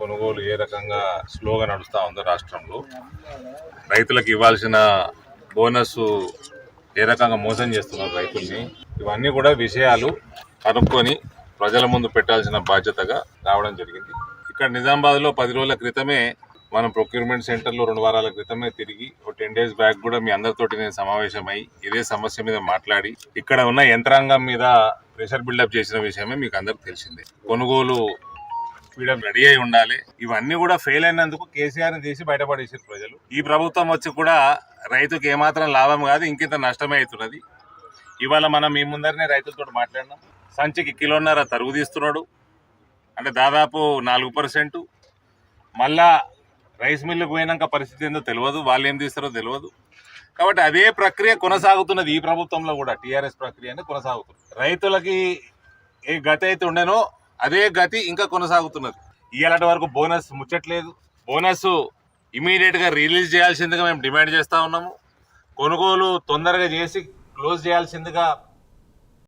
కొనుగోలు ఏ రకంగా స్లోగా నడుస్తూ ఉందో రాష్ట్రంలో. రైతులకు ఇవ్వాల్సిన బోనస్ ఏ రకంగా మోసం చేస్తున్నారు రైతుల్ని ఇవన్నీ కూడా విషయాలు కనుక్కొని ప్రజల ముందు పెట్టాల్సిన బాధ్యతగా రావడం జరిగింది. ఇక్కడ నిజామాబాద్లో పది రోజుల క్రితమే మనం ప్రొక్యూర్మెంట్ సెంటర్లో రెండు వారాల క్రితమే తిరిగి ఒక టెన్ డేస్ బ్యాక్ కూడా మీ అందరితోటి నేను సమావేశమై ఇదే సమస్య మీద మాట్లాడి ఇక్కడ ఉన్న యంత్రాంగం మీద ప్రెషర్ బిల్డప్ చేసిన విషయమే మీకు అందరికి తెలిసిందే. కొనుగోలు స్పీడప్ రెడీ అయి ఉండాలి. ఇవన్నీ కూడా ఫెయిల్ అయినందుకు కేసీఆర్ని తీసి బయటపడేసారు ప్రజలు. ఈ ప్రభుత్వం వచ్చి కూడా రైతుకు ఏమాత్రం లాభం కాదు ఇంకింత నష్టమే అవుతున్నది. ఇవాళ మనం మీ ముందరనే రైతులతో మాట్లాడినాం. సంచికి కిలోన్నర తరుగు తీస్తున్నాడు. అంటే దాదాపు నాలుగు పర్సెంట్. మళ్ళా రైస్ మిల్లుకు పోయినాక పరిస్థితి ఏందో తెలియదు. వాళ్ళు ఏం తీస్తారో తెలియదు. కాబట్టి అదే ప్రక్రియ కొనసాగుతున్నది ఈ ప్రభుత్వంలో కూడా టీఆర్ఎస్ ప్రక్రియ అనేది కొనసాగుతుంది. రైతులకి ఏ గత అయితే ఉండేనో అదే గతి ఇంకా కొనసాగుతున్నది. ఇవాళ వరకు బోనస్ ముచ్చట్లేదు. బోనస్ ఇమీడియట్గా రిలీజ్ చేయాల్సిందిగా మేము డిమాండ్ చేస్తూ ఉన్నాము. కొనుగోలు తొందరగా చేసి క్లోజ్ చేయాల్సిందిగా